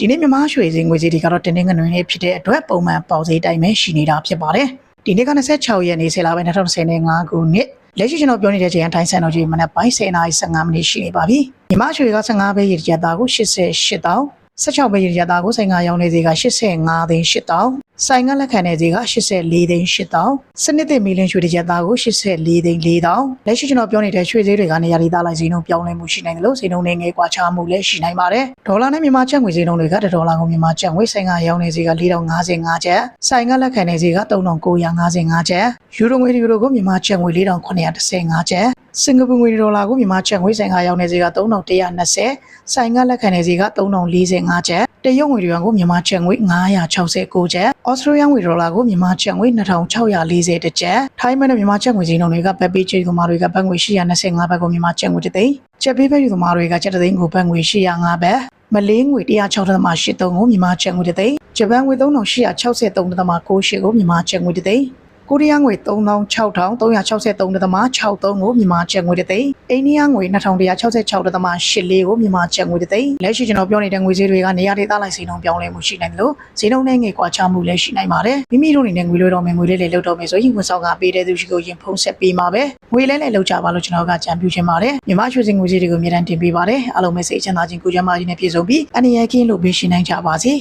ဒီနေ့မြန်မာရွှေစင်ငွေကြေးတွေကတော့တင်းတင်းငွေတွေဖြစ်တဲ့အတွက်ပုံမှန်ပေါက်ဈေးတိုင်းပဲရှိနေတာဖြစ်ပါတယ်ဒီနေ့က26ရက်နေ့ဆယ်လပိုင်း2025ခုနှစ်လက်ရှိကျွန်တော်ပြောနေတဲ့ချိန်အတိုင်းဆန်တော်ကြီးမနက်ပိုင်း10:15မိနစ်ရှိနေပါပြီမြန်မာရွှေက15ပဲရည်ကြတာကို88တောင်း16ပဲရည်ကြတာကိုဆိုင်ကရောင်းနေစီက85သိန်း8တောင်း ဆိုင်ကလက်ခံနေစီက84သိန်း8တောင်းစနစ်တင်မီလင်းရွှေကြတာကို84သိန်း4တောင်းလက်ရှိကျွန်တော်ပြောနေတဲ့ရွှေဈေးတွေကနေရာဒီသားလိုက်ဈေးနှုန်းပြောင်းလဲမှုရှိနိုင်တယ်လို့ဈေးနှုန်းတွေငယ်ကွာခြားမှုလည်းရှိနိုင်ပါတယ်ဒေါ်လာနဲ့မြန်မာကျပ်ငွေဈေးနှုန်းတွေကဒေါ်လာကိုမြန်မာကျပ်ငွေဆိုင်ကရောင်းနေစီက4055ကျပ်ဆိုင်ကလက်ခံနေစီက3955ကျပ်ယူရိုငွေယူရိုကိုမြန်မာကျပ်ငွေ4915ကျပ်စင်ကာပူငွေဒေါ်လာကိုမြန်မာကျပ်ငွေဆိုင်ကရောင်းနေစီက3120ဆိုင်ကလက်ခံနေစီက3045ကျပ် တရုတ်ငွေ yuan ကိုမြန်မာကျပ်ငွေ969ကျပ်ဩစတြေးလျငွေဒေါ်လာကိုမြန်မာကျပ်ငွေ2640ကျပ်ထိုင်းမနဲ့မြန်မာကျပ်ငွေဈေးနှုန်းတွေကဘတ်ပေးချေသမားတွေကဘတ်ငွေ825ဘတ်ကိုမြန်မာကျပ်ငွေတစ်သိန်းကျပ်ပေးပဲယူသမားတွေကကျပ်တစ်သိန်းကိုဘတ်ငွေ805ဘတ်မလေးငွေ106.83ကိုမြန်မာကျပ်ငွေတစ်သိန်းဂျပန်ငွေ3863.98ကိုမြန်မာကျပ်ငွေတစ်သိန်း ကိုရီးယားငွေ366363.63ကိုမြန်မာကျပ်ငွေတစ်သိန်းအိန္ဒိယငွေ2166.84ကိုမြန်မာကျပ်ငွေတစ်သိန်းလက်ရှိကျွန်တော်ပြောနေတဲ့ငွေဈေးတွေကနေရာဒေသလိုက်စီနှုန်းပြောင်းလဲမှုရှိနိုင်တယ်လို့ဈေးနှုန်းနဲ့ငွေကွာခြားမှုလည်းရှိနိုင်ပါတယ်မိမိတို့အနေနဲ့ငွေလွှဲတော်မယ်ငွေလေးလေးလောက်တော့မယ်ဆိုရင်ဝန်ဆောင်ကပေးတဲ့သူရှိကိုရင်ဖုံးဆက်ပေးမှာပဲငွေလဲလဲလောက်ကြပါလို့ကျွန်တော်ကကြံပြူချင်ပါတယ်မြန်မာရွှေစင်ငွေဈေးတွေကိုအမြဲတမ်းတင်ပေးပါတယ်အားလုံးပဲစိတ်ချမ်းသာခြင်းကိုယ်ကျန်းမာခြင်းနဲ့ပြည့်စုံပြီးအနေရကင်းလို့ပေးရှင်နိုင်ကြပါစေ